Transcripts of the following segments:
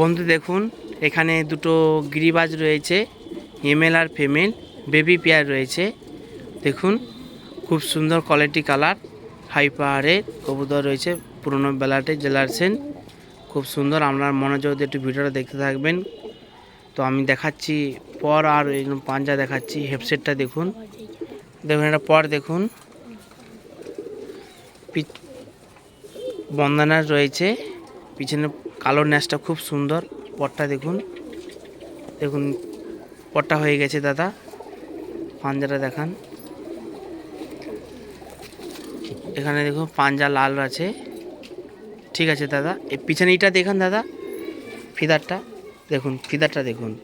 বন্ধু দেখুন, এখানে দুটো গিরিবাজ রয়েছে এমএল আর ফিমেল, বেবি পেয়ার রয়েছে। দেখুন, খুব সুন্দর কোয়ালিটি কালার, হাই পাহাড়ের কবুতর রয়েছে, পুরনো বেলাটে জেলারসেন। খুব সুন্দর, আপনার মনোযোগ দিয়ে একটু ভিডিওটা দেখতে থাকবেন। তো আমি দেখাচ্ছি পর আর পাঞ্জা দেখাচ্ছি, হেডসেটটা দেখুন। দেখুন, এটা পর দেখুন। বন্দনার রয়েছে, পিছনে কালো ন্যাসটা খুব সুন্দর। পটটা দেখুন। দেখুন, পটটা হয়ে গেছে দাদা। পাঞ্জাটা দেখান। এখানে দেখুন, পাঞ্জা লাল আছে। ঠিক আছে দাদা। এই পিছনে এইটা দেখান দাদা। ফিদারটা। দেখুন ফিদারটা দেখুন।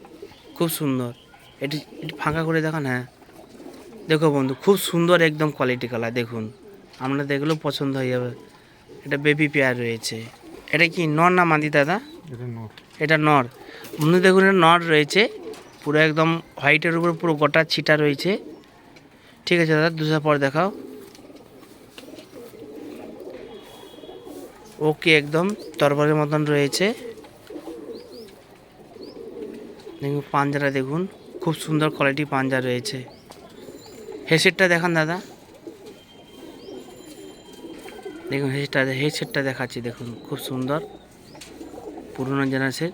খুব সুন্দর। এটি এটি ফাঁকা করে দেখান হ্যাঁ। দেখো বন্ধু, খুব সুন্দর একদম কোয়ালিটি কালার দেখুন। আমরা দেখলেও পছন্দ হয়ে যাবে। এটা বেবি পেয়ার রয়েছে। এটা কি নর না মাদি দাদা? এটা এটা নর। বন্ধু দেখুন এটা নর রয়েছে। পুরো একদম হোয়াইটের উপর পুরো গোটা ছিটা রয়েছে। ঠিক আছে দাদা দুশো পর দেখাও। ওকে একদম তরবারের মতন রয়েছে। দেখুন পাঞ্জাটা দেখুন। খুব সুন্দর কোয়ালিটি পাঞ্জা রয়েছে। হেডসেটটা দেখান দাদা। দেখুন হেডসেটটা হেডসেটটা দেখাচ্ছি, দেখুন, খুব সুন্দর। পুরনো জেনারেশন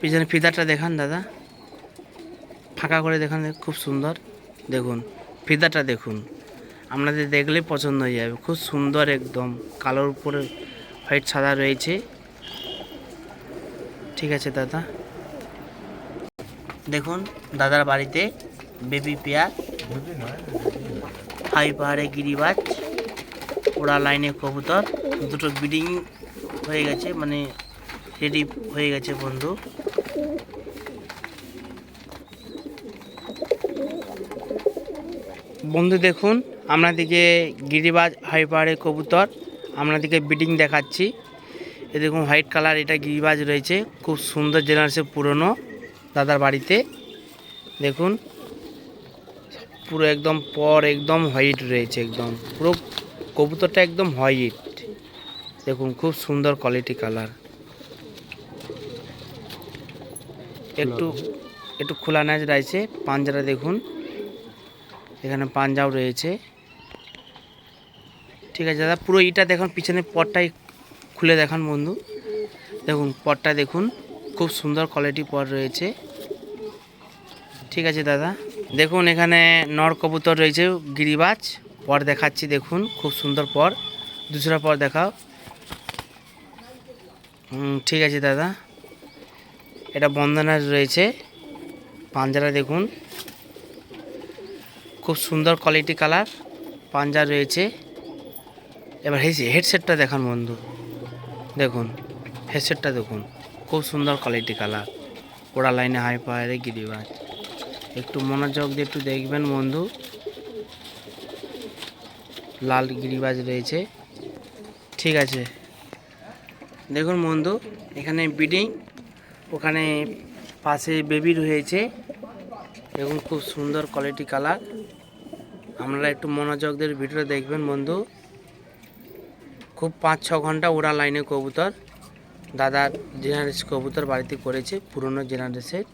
পিছনে ফিদারটা দেখান, দাদা। ফাঁকা করে দেখান খুব সুন্দর। দেখুন ফিদারটা দেখুন। আপনাদের দেখলেই পছন্দ হয়ে যাবে। খুব সুন্দর একদম। কালোর উপরে হোয়াইট সাদা রয়েছে। ঠিক আছে, দাদা। দেখুন, দাদার বাড়িতে বেবি পেয়ার হাই পাহাড়ে গিরিবাজ। ওড়া লাইনে কবুতর, দুটো ব্রিডিং হয়ে গেছে মানে রেডি হয়ে গেছে বন্ধু। বন্ধু দেখুন আপনাদেরকে গিরিবাজ হাই পাহাড়ে কবুতর আপনাদেরকে ব্রিডিং দেখাচ্ছি। এ দেখুন, হোয়াইট কালার এটা গিরিবাজ রয়েছে, খুব সুন্দর জেনারেশন পুরনো দাদার বাড়িতে। দেখুন, পুরো একদম পর, একদম হোয়াইট রয়েছে, একদম পুরো কবুতরটা একদম হোয়াইট। দেখুন, খুব সুন্দর কোয়ালিটি কালার একটু একটু খোলা নাচ রয়েছে, পাঞ্জারা দেখুন। এখানে পাঞ্জাও রয়েছে। ঠিক আছে, দাদা, পুরো ইটা দেখুন, পিছনে পটটাই খুলে দেখান বন্ধু। দেখুন, পটটা দেখুন, খুব সুন্দর কোয়ালিটি পট রয়েছে। ঠিক আছে, দাদা। দেখুন, এখানে নর কবুতর রয়েছে, গিরিবাজ। পর দেখাচ্ছি, দেখুন, খুব সুন্দর পর। দুসরা পর দেখাও। ঠিক আছে দাদা। এটা বন্দনা রয়েছে। পাঞ্জারা দেখুন। খুব সুন্দর কোয়ালিটি কালার পাঞ্জা রয়েছে। এবার হেডসেটটা দেখান বন্ধু। দেখুন হেডসেটটা দেখুন। খুব সুন্দর কোয়ালিটি কালার ওড়া লাইনে হাই পাহাড়ে গিরিবাজ। একটু মনোযোগ দিয়ে একটু দেখবেন বন্ধু। লাল গিরিবাজ রয়েছে। ঠিক আছে। দেখুন বন্ধু, এখানে বিডিং, ওখানে পাশে বেবি রয়েছে। দেখুন খুব সুন্দর কোয়ালিটি কালার আপনারা একটু মনোযোগদের দিয়ে ভিডিওটা দেখবেন বন্ধু। খুব পাঁচ, ছ ঘণ্টা ওরা লাইনে কবুতর। দাদার জেনারেস কবুতর বাড়িতে করেছে, পুরনো জেনারেসের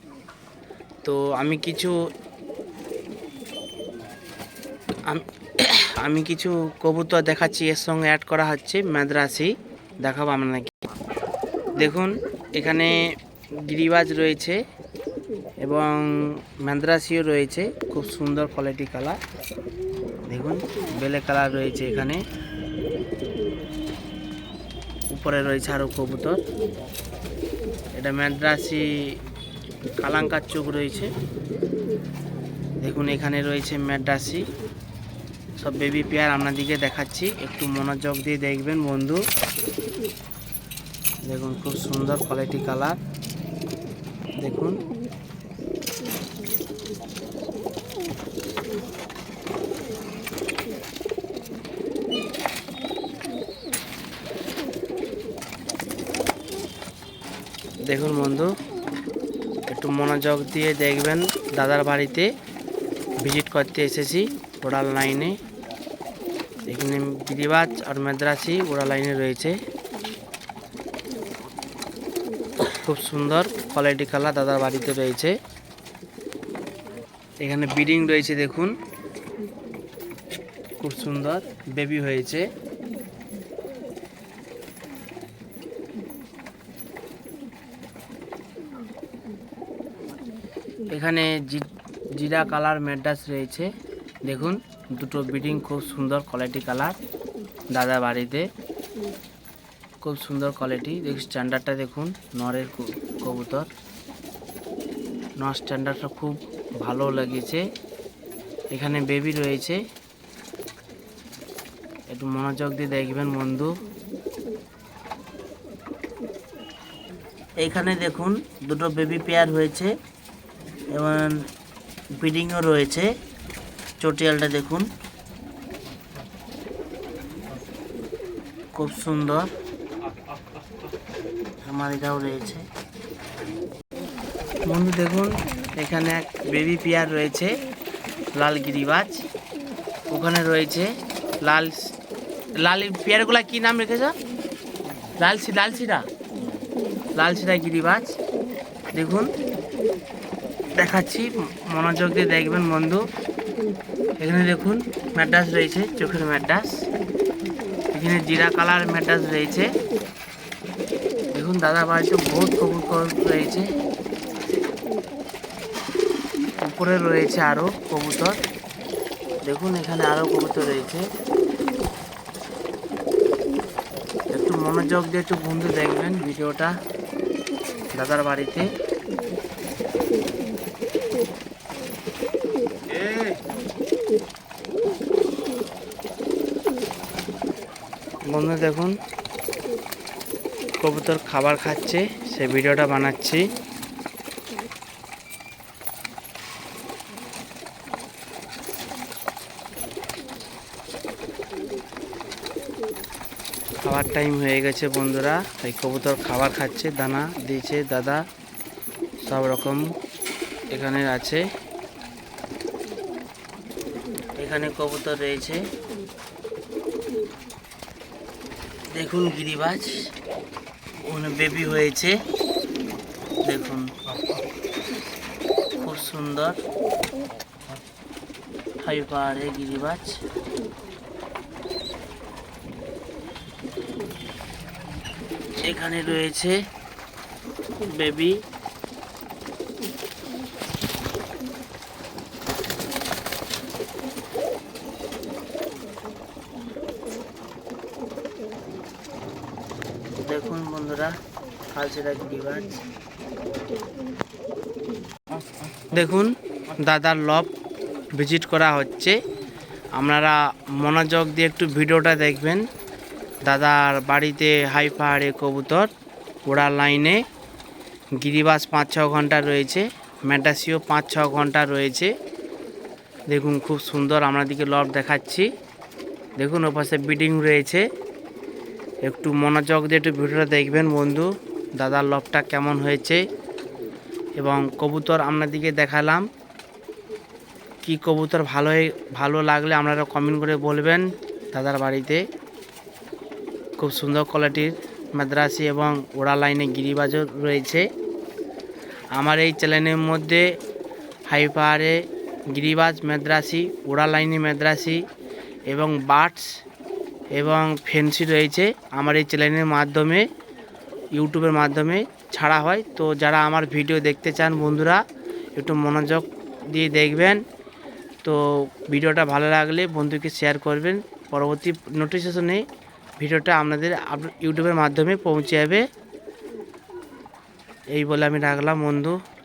তো আমি কিছু আম- কিছু কবুতর দেখাচ্ছি, এর সঙ্গে অ্যাড করা হচ্ছে মাদ্রাসি। দেখাবো আপনাকে দেখুন, এখানে গিরিবাজ রয়েছে এবং মাদ্রাসিও রয়েছে, খুব সুন্দর কোয়ালিটি কালার দেখুন, বেলে কালার রয়েছে এখানে। উপরে রয়েছে আরও কবুতর। এটা মাদ্রাসি কালাঙ্কার চোখ রয়েছে। দেখুন, এখানে রয়েছে ম্যাড্রাসি সব বেবি পেয়ার আপনাদিকে দেখাচ্ছি। একটু মনোযোগ দিয়ে দেখবেন বন্ধু। দেখুন, খুব সুন্দর কোয়ালিটি কালার দেখুন। দেখুন বন্ধু, একটু মনোযোগ দিয়ে দেখবেন। দাদার বাড়িতে ভিজিট করতে এসেছি, ওড়াল লাইনে। এখানে গিরিবাজ আর মাদ্রাসি ওড়া লাইনে রয়েছে। খুব সুন্দর কোয়ালিটি কালার দাদার বাড়িতে রয়েছে। এখানে বিডিং রয়েছে দেখুন। খুব সুন্দর বেবি হয়েছে। এখানে জিরা কালার মেডাস রয়েছে। দেখুন। দুটো বিডিং খুব সুন্দর কোয়ালিটি কালার দাদা বাড়িতে। খুব সুন্দর কোয়ালিটি দেখুন স্ট্যান্ডার্ডটা দেখুন, নরের কবুতর। নর স্ট্যান্ডার্ডটা খুব ভালো লেগেছে। এখানে বেবি রয়েছে। একটু মনোযোগ দিয়ে দেখবেন বন্ধু। এইখানে দেখুন, দুটো বেবি পেয়ার হয়েছে। এবং ব্রিডিংও রয়েছে। চটিয়ালটা দেখুন। খুব সুন্দর। আমার এটাও রয়েছে। বন্ধু, দেখুন, এখানে এক বেবি পেয়ার রয়েছে, লাল গিরিবাজ। ওখানে রয়েছে লাল লাল পেয়ারগুলা কি নাম রেখেছ? লাল লাল সিরা? লাল সিরা গিরিবাজ। দেখুন, দেখাচ্ছি, মনোযোগ দিয়ে দেখবেন বন্ধু। এখানে দেখুন ম্যাড্রাস রয়েছে, চোখের ম্যাড্রাস। এখানে জিরা কালার ম্যাড্রাস রয়েছে। দেখুন, দাদা বাড়িতে বহুত কবুতর রয়েছে। উপরে রয়েছে আরও কবুতর। দেখুন, এখানে আরও কবুতর রয়েছে। একটু মনোযোগ দিয়ে একটু বন্ধু দেখবেন ভিডিওটা দাদার বাড়িতে। বন্ধু দেখুন, কবুতর খাবার খাচ্ছে, সেই ভিডিওটা বানাচ্ছি। খাবার টাইম হয়ে গেছে বন্ধুরা, এই কবুতর খাবার খাচ্ছে, দানা দিয়েছে দাদা, সব রকম এখানে আছে। এখানে কবুতর রয়েছে। দেখুন গিরিবাজ ওখানে বেবি হয়েছে। দেখুন খুব সুন্দর। হাই পাহাড়ে গিরিবাজ। এখানে রয়েছে বেবি দেখুন বন্ধুরা ডিভাইস দেখুন, দাদার লব ভিজিট করা হচ্ছে। আপনারা মনোযোগ দিয়ে একটু ভিডিওটা দেখবেন। দাদার বাড়িতে হাই পাহাড়ে কবুতর, ওড়া লাইনে। গিরিবাস পাঁচ ছ ঘণ্টা রয়েছে, ম্যাটাসিও পাঁচ ছ ঘণ্টা রয়েছে। দেখুন, খুব সুন্দর আপনাদেরকে লব দেখাচ্ছি। দেখুন, ওপাশে বিডিং রয়েছে। একটু মনোযোগ দিয়ে একটু ভিডিওটা দেখবেন, বন্ধু। দাদার লবটা কেমন হয়েছে? এবং কবুতর আপনাদেরকে দেখালাম। কি কবুতর ভালো ভালো লাগলে আপনারা কমেন্ট করে বলবেন দাদার বাড়িতে। খুব সুন্দর কোয়ালিটির মাদ্রাসি এবং ওড়া লাইনে গিরিবাজও রয়েছে। আমার এই চ্যানেলের মধ্যে হাই পাহাড়ে গিরিবাজ মাদ্রাসি, ওড়া লাইনে মাদ্রাসি এবং বার্ডস এবং ফেন্সি রয়েছে। আমার এই চ্যানেলের মাধ্যমে ইউটিউবের মাধ্যমে ছাড়া হয়। তো যারা আমার ভিডিও দেখতে চান বন্ধুরা, একটু মনোযোগ দিয়ে দেখবেন। তো ভিডিওটা ভালো লাগলে বন্ধুকে শেয়ার করবেন। পরবর্তী নোটিফিকেশনে ভিডিওটা আপনাদের ইউটিউবের মাধ্যমে পৌঁছে যাবে। এই বলে আমি রাখলাম বন্ধু।